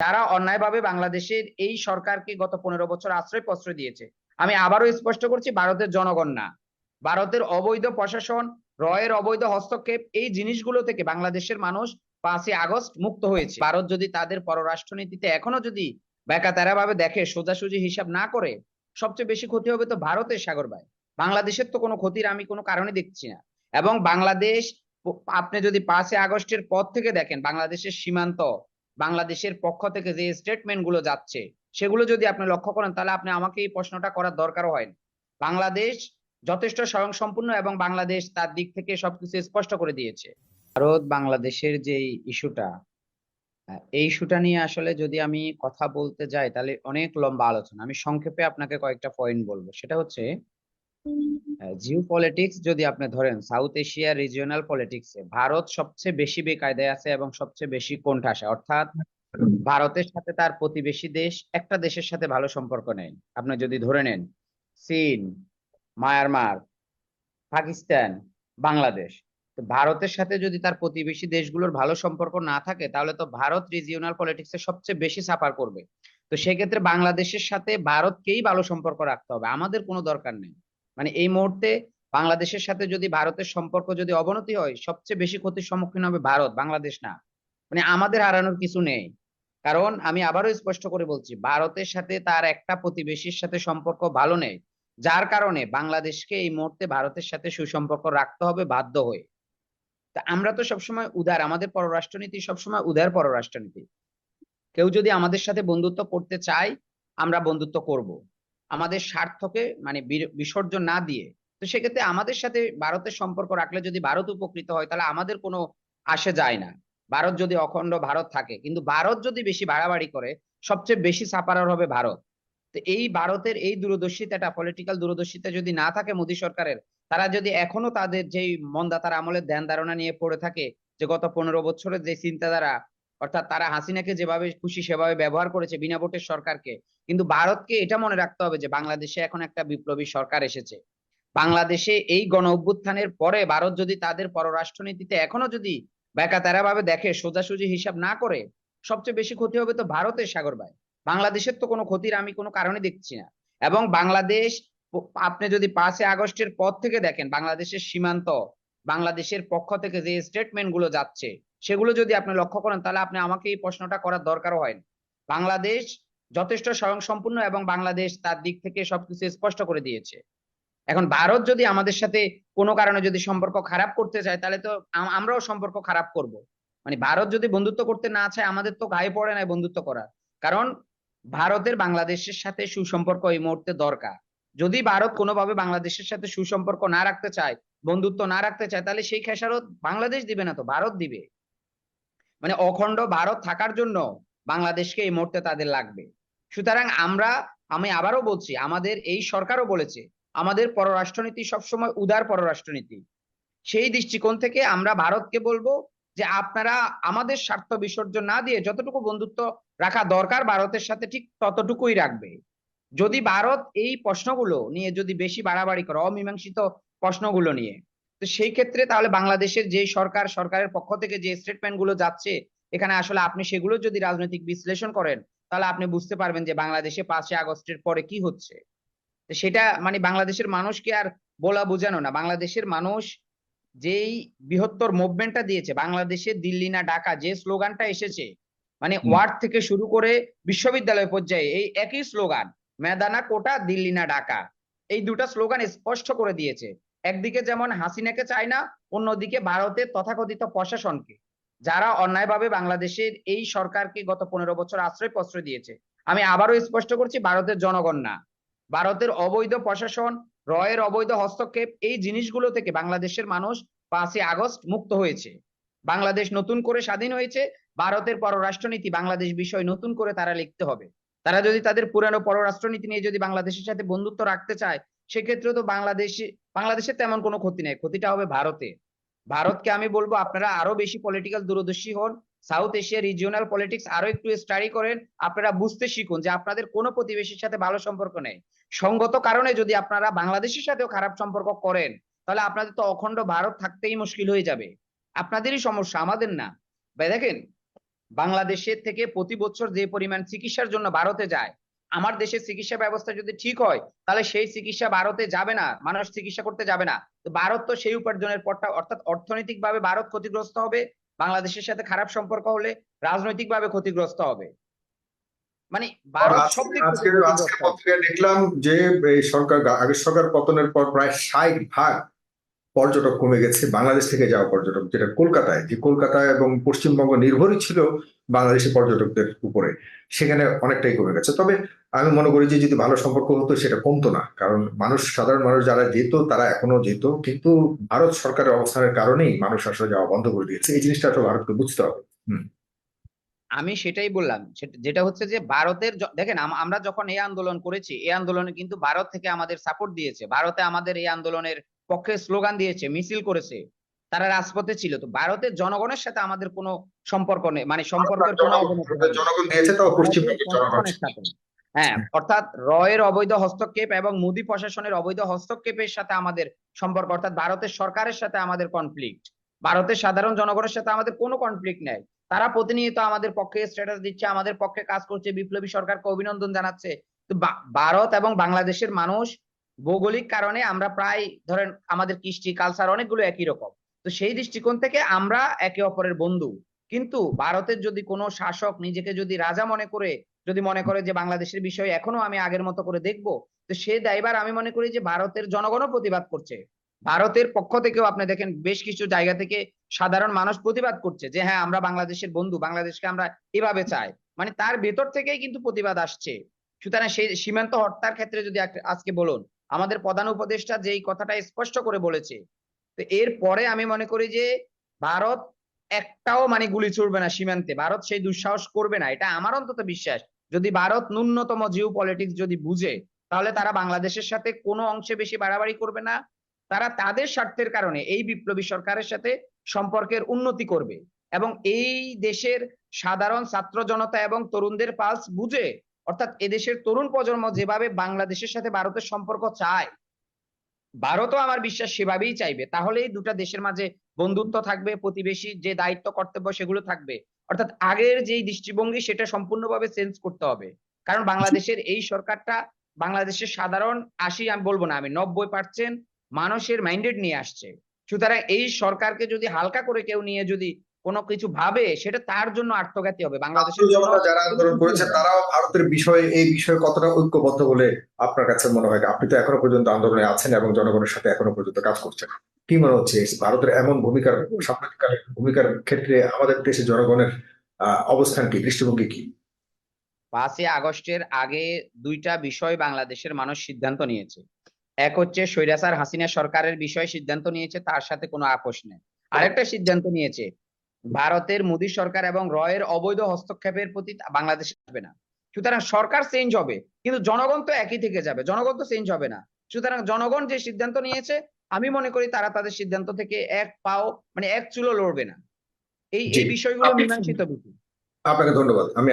যারা অন্যায়ভাবে বাংলাদেশের এই সরকারকে গত পনেরো বছর আশ্রয় প্রশ্রয় দিয়েছে, আমি আবারও স্পষ্ট করছি, ভারতের জনগণ না। ভারতের অবৈধ প্রশাসন, রয়ের অবৈধ হস্তক্ষেপ, এই জিনিসগুলো থেকে বাংলাদেশের মানুষ পাঁচই আগস্ট মুক্ত হয়েছে। ভারত যদি তাদের পররাষ্ট্রনীতিতে এখনও যদি বেকাতারা ভাবে দেখে, সোজাসুজি হিসাব না করে, সবচেয়ে বেশি ক্ষতি হবে তো ভারতের সাগর ভাই বাংলাদেশের তো কোনো ক্ষতির আমি কোনো কারণে দেখছি না। এবং বাংলাদেশ, আপনি যদি পাঁচই আগস্টের পর থেকে দেখেন, বাংলাদেশের সীমান্ত বাংলাদেশের পক্ষ থেকে যে স্টেটমেন্টগুলো যাচ্ছে, সেগুলো যদি আপনি লক্ষ্য করেন, তাহলে আপনি আমাকে এই প্রশ্নটা করার দরকারও হয় বাংলাদেশ যথেষ্ট স্বয়ংসম্পূর্ণ এবং বাংলাদেশ তার দিক থেকে সবকিছু স্পষ্ট করে দিয়েছে। ভারত, বাংলাদেশের যে ইস্যুটা এই ইস্যুটা নিয়ে আসলে যদি আমি কথা বলতে যাই, তাহলে অনেক লম্বা আলোচনা। আমি সংক্ষেপে আপনাকে কয়েকটা পয়েন্ট বলব। সেটা হচ্ছে জিও পলিটিক্স যদি আপনি ধরেন সাউথ এশিয়া রিজিওনাল পলিটিক্সে ভারত সবচেয়ে বেশি বেকায়দায় আছে এবং সবচেয়ে বেশি কোণঠাসা। অর্থাৎ ভারতের সাথে তার প্রতিবেশী দেশ একটা দেশের সাথে ভালো সম্পর্ক নেই। আপনি যদি ধরে নেন, চীন, মায়ানমার, পাকিস্তান, বাংলাদেশ ভারতের সাথে যদি তার প্রতিবেশী দেশগুলোর ভালো সম্পর্ক না থাকে, তাহলে তো ভারত রিজিওনাল পলিটিক্সে সবচেয়ে বেশি সাফার করবে। তো সেক্ষেত্রে বাংলাদেশের সাথে ভারতকেই ভালো সম্পর্ক রাখতে হবে। আমাদের কোনো দরকার নেই। মানে এই মুহূর্তে বাংলাদেশের সাথে যদি ভারতের সম্পর্ক যদি অবনতি হয়, সবচেয়ে বেশি ক্ষতির সম্মুখীন হবে ভারত, বাংলাদেশ না। মানে আমাদের হারানোর কিছু নেই। কারণ আমি আবারও স্পষ্ট করে বলছি, ভারতের সাথে তার একটা প্রতিবেশীর সাথে সম্পর্ক ভালো নেই। যার কারণে বাংলাদেশকে এই মুহূর্তে ভারতের সাথে সুসম্পর্ক রাখতে হবে বাধ্য হয়ে। তা আমরা তো সবসময় উদার, আমাদের পররাষ্ট্রনীতি সবসময় উদার পররাষ্ট্রনীতি। কেউ যদি আমাদের সাথে বন্ধুত্ব করতে চায়, আমরা বন্ধুত্ব করব। আমাদের স্বার্থকে মানে বিসর্জন না দিয়ে। তো সেক্ষেত্রে আমাদের সাথে ভারতের সম্পর্ক রাখলে যদি ভারত উপকৃত হয়, তাহলে আমাদের কোনো আসে যায় না। ভারত যদি অখণ্ড ভারত থাকে, কিন্তু ভারত যদি বেশি বাড়াবাড়ি করে, সবচেয়ে বেশি সাপারার হবে ভারত। তো এই ভারতের এই দূরদর্শিতাটা পলিটিক্যাল দূরদর্শিতা যদি না থাকে মোদী সরকারের, তারা যদি এখনও তাদের যেই মন্দাতার আমলের ধ্যান ধারণা নিয়ে পড়ে থাকে, যে গত পনেরো বছরের যে চিন্তাধারা, অর্থাৎ তারা হাসিনাকে যেভাবে খুশি সেভাবে ব্যবহার করেছে বিনা ভোটের সরকারকে কিন্তু ভারতকে এটা মনে রাখতে হবে যে বাংলাদেশে এখন একটা বিপ্লবী সরকার এসেছে। বাংলাদেশে এই গণ অভ্যুত্থানের পরে ভারত যদি তাদের পররাষ্ট্রনীতিতে এখনও যদি বেকাতারা ভাবে দেখে, সোজাসুজি হিসাব না করে, সবচেয়ে বেশি ক্ষতি হবে তো ভারতের সাগর ভাই। বাংলাদেশের তো কোনো ক্ষতির আমি কোনো কারণে দেখছি না। এবং বাংলাদেশ, আপনি যদি পাঁচই আগস্টের পর থেকে দেখেন, বাংলাদেশের সীমান্ত, বাংলাদেশের পক্ষ থেকে যে স্টেটমেন্টগুলো যাচ্ছে, সেগুলো যদি আপনি লক্ষ্য করেন, তাহলে আপনি আমাকে এই প্রশ্নটা করার দরকারও হয় বাংলাদেশ যথেষ্ট স্বয়ংসম্পূর্ণ এবং বাংলাদেশ তার দিক থেকে সবকিছু স্পষ্ট করে দিয়েছে। এখন ভারত যদি আমাদের সাথে কোনো কারণে যদি সম্পর্ক খারাপ করতে চায়, তাহলে তো আমরাও সম্পর্ক খারাপ করব। মানে ভারত যদি বন্ধুত্ব করতে না চায়, আমাদের তো গায়ে পড়ে না বন্ধুত্ব করার। কারণ ভারতের বাংলাদেশের সাথে সুসম্পর্ক এই মুহূর্তে দরকার। যদি ভারত কোনোভাবে বাংলাদেশের সাথে সুসম্পর্ক না রাখতে চায়, বন্ধুত্ব না রাখতে চায়, তাহলে সেই খেসারত বাংলাদেশ দিবে না তো, ভারত দিবে। মানে অখণ্ড ভারত থাকার জন্য বাংলাদেশকে এই মুহূর্তে তাদের লাগবে। সুতরাং আমরা, আমি আবারও বলছি, আমাদের এই সরকারও বলেছে, আমাদের পররাষ্ট্রনীতি সবসময় উদার পররাষ্ট্রনীতি। সেই দৃষ্টিকোণ থেকে আমরা ভারতকে বলব যে আপনারা আমাদের স্বার্থ বিসর্জন না দিয়ে যতটুকু বন্ধুত্ব রাখা দরকার ভারতের সাথে ঠিক ততটুকুই রাখবে। যদি ভারত এই প্রশ্নগুলো নিয়ে যদি বেশি বাড়াবাড়ি করে, অমীমাংসিত প্রশ্নগুলো নিয়ে, তো সেই ক্ষেত্রে তাহলে বাংলাদেশের যে সরকার, সরকারের পক্ষ থেকে যে স্টেটমেন্টগুলো যাচ্ছে, এখানে আসলে আপনি সেগুলো যদি রাজনৈতিক বিশ্লেষণ করেন তাহলে আপনি বুঝতে পারবেন যে বাংলাদেশে পাঁচই আগস্টের পরে কি হচ্ছে। সেটা মানে বাংলাদেশের মানুষকে আর বলা বোঝানো না। বাংলাদেশের মানুষ যেই বৃহত্তর মুভমেন্টটা দিয়েছে বাংলাদেশে দিল্লি না ঢাকা যে স্লোগানটা এসেছে মানে ওয়ার্ড থেকে শুরু করে বিশ্ববিদ্যালয় পর্যায়ে এই একই স্লোগান মেদানা কোটা দিল্লি না ঢাকা এই দুটা স্লোগান স্পষ্ট করে দিয়েছে। একদিকে যেমন হাসিনাকে চায় না অন্যদিকে ভারতের তথাকথিত প্রশাসনকে। যারা অন্যায়ভাবে বাংলাদেশের এই সরকারকে গত পনেরো বছর আশ্রয় প্রশ্রয় দিয়েছে। আমি আবারও স্পষ্ট করছি, ভারতের জনগণ না। ভারতের অবৈধ প্রশাসন, রয়ের অবৈধ হস্তক্ষেপ, এই জিনিসগুলো থেকে বাংলাদেশের মানুষ পাঁচই আগস্ট মুক্ত হয়েছে। বাংলাদেশ নতুন করে স্বাধীন হয়েছে, ভারতের পররাষ্ট্রনীতি বাংলাদেশ বিষয় নতুন করে তারা লিখতে হবে। তারা যদি তাদের পুরানো পররাষ্ট্রনীতি নিয়ে যদি বাংলাদেশের সাথে বন্ধুত্ব রাখতে চায়, সেক্ষেত্রে তো বাংলাদেশে, বাংলাদেশের তেমন কোনো ক্ষতি নেই। ক্ষতিটা হবে ভারতে। ভারতকে আমি বলব আপনারা আরও বেশি পলিটিক্যাল দূরদর্শী হন সাউথ এশিয়া রিজিওনাল পলিটিক্স আরও একটু স্টাডি করেন, আপনারা বুঝতে শিখুন যে আপনাদের কোনো প্রতিবেশীর সাথে ভালো সম্পর্ক নেই। সঙ্গত কারণে যদি আপনারা বাংলাদেশের সাথেও খারাপ সম্পর্ক করেন, তাহলে আপনাদের তো অখণ্ড ভারত থাকতেই মুশকিল হয়ে যাবে। আপনাদেরই সমস্যা, আমাদের না। ভাই দেখেন, বাংলাদেশের থেকে প্রতি বছর যে পরিমাণ চিকিৎসার জন্য ভারতে যায় আমার দেশের চিকিৎসা ব্যবস্থা যদি ঠিক হয় তাহলে সেই চিকিৎসা ভারতে যাবে না মানুষ চিকিৎসা করতে যাবে না। তো ভারত তো সেই উপার্জনের পথটা অর্থাৎ অর্থনৈতিক ভাবে ভারত ক্ষতিগ্রস্ত হবে বাংলাদেশের সাথে খারাপ সম্পর্ক হলে রাজনৈতিক ভাবে ক্ষতিগ্রস্ত হবে। মানে ভারত সব দিক। পত্রিকায় দেখলাম যে সরকার আগের সরকার পতনের পর প্রায় ষাট ভাগ পর্যটক কমে গেছে বাংলাদেশ থেকে যাওয়া পর্যটক যেটা কলকাতায় যে কলকাতা এবং পশ্চিমবঙ্গ নির্ভরই ছিল বাংলাদেশি পর্যটকদের উপরে সেখানে অনেকটাই কমে গেছে। তবে আমি মনে করি যে যদি ভালো সম্পর্ক হতো সেটা কমতো না। কারণ মানুষ সাধারণ মানুষ যারা যেত তারা এখনও যেত। কিন্তু ভারত সরকারের অবস্থানের কারণেই মানুষ আসলে যাওয়া বন্ধ করে দিয়েছে। এই জিনিসটা আসলে ভারতকে বুঝতে হবে। আমি সেটাই বললাম। যেটা হচ্ছে যে ভারতের দেখেন আমরা যখন এই আন্দোলন করেছি এই আন্দোলনে কিন্তু ভারত থেকে আমাদের সাপোর্ট দিয়েছে। ভারতে আমাদের এই আন্দোলনের পক্ষে স্লোগান দিয়েছে মিছিল করেছে। তারা রাজপথে ছিল। তো ভারতের জনগণের সাথে আমাদের কোনো সম্পর্ক নেই মানে সম্পর্কের কোনো জনগণ দিয়েছে তাও পশ্চিমবঙ্গের জনগণের সাথে। হ্যাঁ অর্থাৎ রয়ের অবৈধ হস্তক্ষেপ এবং মোদী প্রশাসনের অবৈধ হস্তক্ষেপের সাথে আমাদের সম্পর্ক অর্থাৎ ভারতের সরকারের সাথে আমাদের কনফ্লিক্ট ভারতের সাধারণ জনগণের সাথে আমাদের কোনো কনফ্লিক্ট নেই। তারা প্রতিনিয়ত আমাদের পক্ষে স্ট্যাটাস দিচ্ছে আমাদের পক্ষে কাজ করছে বিপ্লবী সরকারকে অভিনন্দন জানাচ্ছে। তো ভারত এবং বাংলাদেশের মানুষ ভৌগোলিক কারণে আমরা প্রায় ধরেন আমাদের কৃষ্টি কালচার অনেকগুলো একই রকম। তো সেই দৃষ্টিকোণ থেকে আমরা একে অপরের বন্ধু। কিন্তু ভারতের যদি কোনো শাসক নিজেকে যদি রাজা মনে করে যদি মনে করে যে বাংলাদেশের বিষয় এখনও আমি আগের মতো করে দেখব, তো সে দায়ভার আমি মনে করি যে ভারতের জনগণও প্রতিবাদ করছে। ভারতের পক্ষ থেকেও আপনি দেখেন বেশ কিছু জায়গা থেকে সাধারণ মানুষ প্রতিবাদ করছে যে হ্যাঁ আমরা বাংলাদেশের বন্ধু, বাংলাদেশকে আমরা এভাবে চাই। মানে তার ভেতর থেকেই কিন্তু প্রতিবাদ আসছে। সুতরাং সেই সীমান্ত হত্যার ক্ষেত্রে যদি আজকে বলুন, আমাদের প্রধান উপদেষ্টা যেই কথাটা স্পষ্ট করে বলেছে, তো এর পরে আমি মনে করি যে ভারত একটাও মানে গুলি ছুড়বে না সীমান্তে। ভারত সেই দুঃসাহস করবে না। এটা আমার অন্তত বিশ্বাস। যদি ভারত ন্যূনতম জিও পলিটিক্স যদি বুঝে, তাহলে তারা বাংলাদেশের সাথে কোনো অংশে বেশি বাড়াবাড়ি করবে না। তারা তাদের স্বার্থের কারণে এই বিপ্লবী সরকারের সাথে সম্পর্কের উন্নতি করবে এবং এই দেশের সাধারণ ছাত্র জনতা এবং তরুণদের পালস বুঝে, অর্থাৎ এদেশের তরুণ প্রজন্ম যেভাবে বাংলাদেশের সাথে ভারতের সম্পর্ক চায়, ভারতও আমার বিশ্বাস সেভাবেই চাইবে। তাহলেই দুটা দেশের মাঝে বন্ধুত্ব থাকবে, প্রতিবেশী যে দায়িত্ব, কর্তব্য, সেগুলো থাকবে। অর্থাৎ আগের যেই দৃষ্টিভঙ্গি সেটা সম্পূর্ণভাবে চেঞ্জ করতে হবে। কারণ বাংলাদেশের এই সরকারটা বাংলাদেশের সাধারণ আশি, আমি বলব না, আমি নব্বই পার্সেন্ট মানুষের মাইন্ডেড নিয়ে আসছে। সুতরাং এই সরকারকে যদি হালকা করে কেউ নিয়ে যদি কোনো কিছু ভাবে সেটা তার জন্য আত্মঘাতী হবে। বাংলাদেশের যারা আন্দোলন করেছে তারাও ভারতের বিষয়ে এই বিষয়ে কতটা ঐক্যবদ্ধ বলে আপনার কাছে মনে হয়? আপনি তো এখনও পর্যন্ত আন্দোলনে আছেন এবং জনগণের সাথে এখনও পর্যন্ত কাজ করছেন। কি মনে হচ্ছে? ভারতের এমন ভূমিকার সাম্প্রতিককালের ভূমিকার ক্ষেত্রে আমাদের দেশের জনগণের অবস্থান কি? দৃষ্টিভঙ্গি কি? পাঁচই আগস্টের আগে দুইটা বিষয় বাংলাদেশের মানুষ সিদ্ধান্ত নিয়েছে। এক হচ্ছে স্বৈরাচার হাসিনা সরকারের বিষয়ে সিদ্ধান্ত নিয়েছে তার সাথে কোনো আপোষ নেই। আরেকটা সিদ্ধান্ত নিয়েছে ভারতের মোদী সরকার এবং রয়ের অবৈধ হস্তক্ষেপের প্রতি বাংলাদেশ আসবে না। সুতরাং সরকার চেঞ্জ হবে কিন্তু জনগণ তো একই থেকে যাবে জনগণ তো চেঞ্জ হবে না। সুতরাং জনগণ যে সিদ্ধান্ত নিয়েছে আমি মনে করি তারা তাদের সিদ্ধান্ত থেকে এক পাও মানে এক চুলো লড়বে না। এই এই বিষয়গুলো মীমাংসিত আপনাকে ধন্যবাদ। আমি